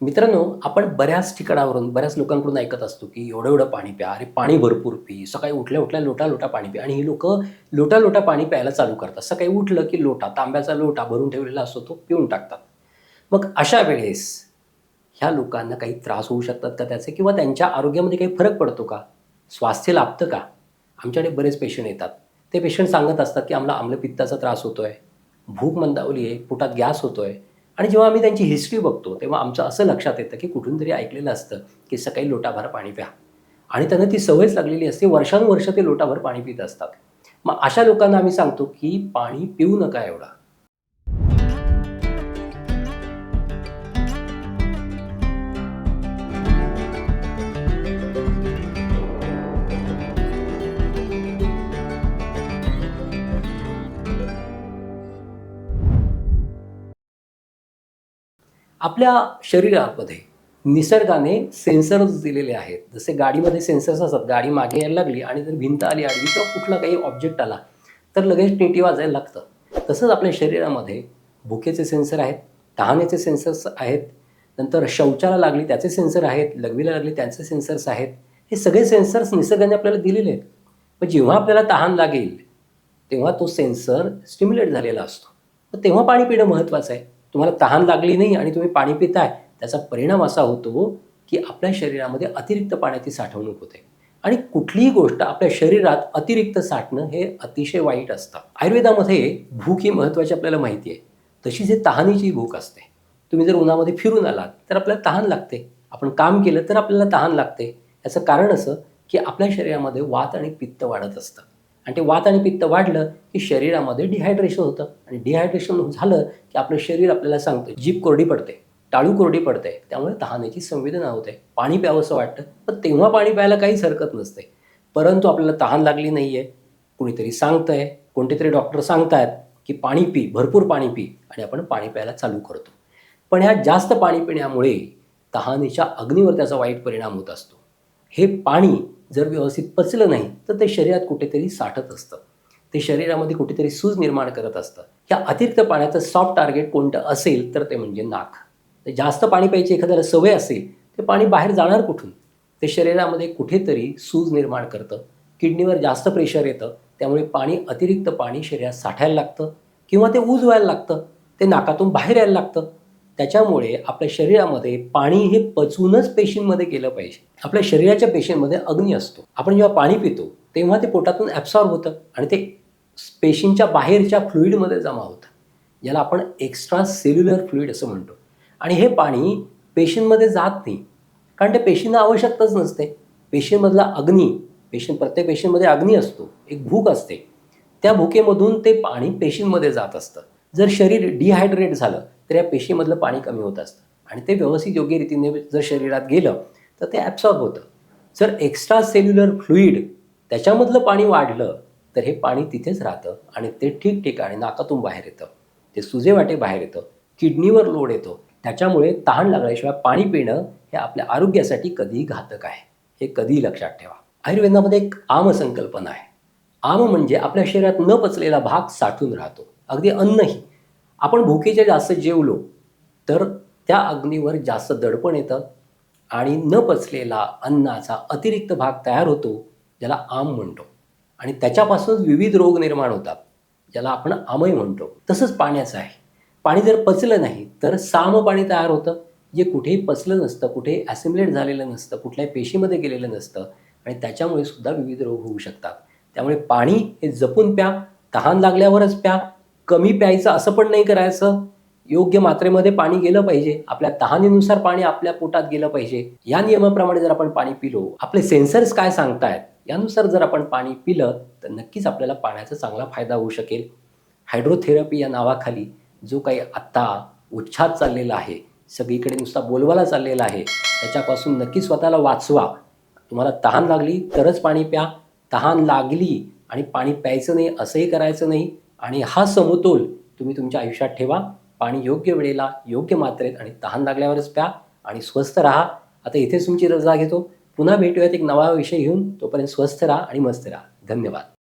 मित्रांनो आपण बऱ्याच ठिकाणावरून बऱ्याच लोकांकडून ऐकत असतो की एवढं एवढं पाणी प्या अरे पाणी भरपूर पी सकाळी उठल्या उठल्या लोटा लोटा पाणी प्या आणि ही लोक लोटा लोटा पाणी प्यायला चालू करतात. सकाळी उठलं की लोटा तांब्याचा लोटा भरून ठेवलेला असतो तो पिऊन टाकतात. मग अशा वेळेस ह्या लोकांना काही त्रास होऊ शकतात का त्याचे? किंवा त्यांच्या आरोग्यामध्ये काही फरक पडतो का? स्वास्थ्य लाभतं का? आमच्याकडे बरेच पेशंट येतात. ते पेशंट सांगत असतात की आम्हाला आम्लपित्ताचा त्रास होतो आहे भूक मंदावली आहे पोटात गॅस होतो आहे आणि जेव्हा आम्ही त्यांची हिस्ट्री बघतो तेव्हा आमचं असं लक्षात येतं की कुठून तरी ऐकलेलं असतं की सकाळी लोटाभर पाणी प्या. आणि त्यांना ती सवयच लागलेली असते वर्षानुवर्ष ते लोटाभर पाणी पित असतात. मग अशा लोकांना आम्ही सांगतो की पाणी पिऊ नका एवढा. आपल्या शरीरामध्ये निसर्गाने सेन्सर्स दिलेले आहेत. जसे गाडीमध्ये सेन्सर्स असतात गाडी मागे यायला लागली आणि जर भिंत आली आडवी किंवा कुठला काही ऑब्जेक्ट आला तर लगेच टीटी वाजायला लागतं. तसंच आपल्या शरीरामध्ये भुकेचे सेन्सर आहेत तहानेचे सेन्सर्स आहेत नंतर शौचाला लागली त्याचे सेन्सर आहेत लघवीला लागली त्याचे सेन्सर्स आहेत. हे सगळे सेन्सर्स निसर्गाने आपल्याला दिलेले आहेत. पण जेव्हा आपल्याला तहान लागेल तेव्हा तो सेन्सर स्टिम्युलेट झालेला असतो. तर तेव्हा पाणी पिणं महत्त्वाचं आहे. तुम्हाला तहान लागली नाही आणि तुम्ही पाणी पिताय त्याचा परिणाम असा होतो की आपल्या शरीरामध्ये अतिरिक्त पाण्याची साठवणूक होते. आणि कुठलीही गोष्ट आपल्या शरीरात अतिरिक्त साठणं हे अतिशय वाईट असतं. आयुर्वेदामध्ये भूक ही महत्त्वाची आपल्याला माहिती आहे. तशीच हे तहानीची भूक असते तुम्ही जर उन्हामध्ये फिरून आलात तर आपल्याला तहान लागते. आपण काम केलं तर आपल्याला तहान लागते. याचं कारण असं की आपल्या शरीरामध्ये वात आणि पित्त वाढत असतं. आणि ते वात आणि पित्त वाढलं की शरीरामध्ये डिहायड्रेशन होतं. आणि डिहायड्रेशन झालं की आपलं शरीर आपल्याला सांगतं जीभ कोरडी पडते टाळू कोरडी पडते त्यामुळे तहानेची संवेदना होते. पाणी प्यावंसं वाटतं पण तेव्हा पाणी प्यायला काहीच हरकत नसते. परंतु आपल्याला तहान लागली नाही आहे कुणीतरी सांगतंय कोणते तरी डॉक्टर सांगतायत की पाणी पी भरपूर पाणी पी आणि आपण पाणी प्यायला चालू करतो. पण ह्या जास्त पाणी पिण्यामुळे तहानेच्या अग्नीवर त्याचा वाईट परिणाम होत असतो. हे पाणी जर व्यवस्थित पचलं नाही तर ते शरीरात कुठेतरी साठत असतं. ते शरीरामध्ये कुठेतरी सूज निर्माण करत असतं. या अतिरिक्त पाण्याचं सॉफ्ट टार्गेट कोणतं असेल तर ते म्हणजे नाक. जास्त पाणी प्यायची एखाद्याला सवय असेल ते पाणी बाहेर जाणार कुठून? ते शरीरामध्ये कुठेतरी सूज निर्माण करतं. किडनीवर जास्त प्रेशर येतं. त्यामुळे पाणी अतिरिक्त पाणी शरीरात साठायला लागतं. किंवा ते ऊज व्हायला लागतं. ते नाकातून बाहेर यायला लागतं. त्याच्यामुळे आपल्या शरीरामध्ये पाणी हे पचूनच पेशींमध्ये गेलं पाहिजे. आपल्या शरीराच्या पेशींमध्ये अग्नी असतो. आपण जेव्हा पाणी पितो तेव्हा ते पोटातून ॲब्सॉर्ब होतं आणि ते पेशींच्या बाहेरच्या फ्लुईडमध्ये जमा होतं. ज्याला आपण एक्स्ट्रा सेल्युलर फ्लुईड असं म्हणतो. आणि हे पाणी पेशींमध्ये जात नाही. कारण ते पेशींना आवश्यकताच नसते. पेशींमधला अग्नी पेशी प्रत्येक पेशींमध्ये अग्नी असतो. एक भूक असते. त्या भुकेमधून ते पाणी पेशींमध्ये जात असतं. जर शरीर डिहायड्रेट झालं तर या पेशीमधलं पाणी कमी होत असतं. आणि ते व्यवस्थित योग्य रीतीने जर शरीरात गेलं तर ते ॲब्सॉर्ब होतं. जर एक्स्ट्रा सेल्युलर फ्लुईड त्याच्यामधलं पाणी वाढलं तर हे पाणी तिथेच राहतं आणि ते ठिकठिकाणी नाकातून बाहेर येतं. ते सुजे वाटे बाहेर येतं किडनीवर लोड येतो. त्याच्यामुळे तहान लागल्याशिवाय पाणी पिणं हे आपल्या आरोग्यासाठी कधीही घातक आहे. हे कधीही लक्षात ठेवा. आयुर्वेदामध्ये एक आम संकल्पना आहे. आम म्हणजे आपल्या शरीरात न पचलेला भाग साठून राहतो. अगदी अन्नही. आपण भुकेच्या जास्त जेवलो तर त्या अग्नीवर जास्त दडपण येतं आणि न पचलेला अन्नाचा अतिरिक्त भाग तयार होतो ज्याला आम म्हणतो. आणि त्याच्यापासूनच विविध रोग निर्माण होतात ज्याला आपण आमही म्हणतो. तसंच पाण्याचं आहे. पाणी जर पचलं नाही तर साम पाणी तयार होतं. जे कुठेही पचलं नसतं कुठेही ॲसिम्युलेट झालेलं नसतं कुठल्याही पेशीमध्ये गेलेलं नसतं आणि त्याच्यामुळे सुद्धा विविध रोग होऊ शकतात. त्यामुळे पाणी हे जपून प्या तहान लागल्यावरच प्या कमी प्यायचं असं पण नाही करायचं. योग्य मात्रेमध्ये पाणी गेलं पाहिजे. आपल्या तहानीनुसार पाणी आपल्या पोटात गेलं पाहिजे. या नियमाप्रमाणे जर आपण पाणी पिलो आपले सेन्सर्स काय सांगतायत? यानुसार जर आपण पाणी पिलं तर नक्कीच आपल्याला पाण्याचा चांगला फायदा होऊ शकेल. हायड्रोथेरपी या नावाखाली जो काही आत्ता उच्छाद चाललेला आहे सगळीकडे नुसता बोलवाला चाललेला आहे त्याच्यापासून नक्की स्वतःला वाचवा. तुम्हाला तहान लागली तरच पाणी प्या. तहान लागली आणि पाणी प्यायचं नाही असंही करायचं नाही. आणि हा समतोल तुम्ही तुमच्या आयुष्यात ठेवा. पाणी योग्य वेळेला योग्य मात्रेत आणि तहान लागल्यावरच प्या आणि स्वस्थ राहा. आता इथेच तुमची रजा घेतो. पुन्हा भेटूयात एक नवा विषय घेऊन. तोपर्यंत स्वस्थ राहा आणि मस्त राहा. धन्यवाद.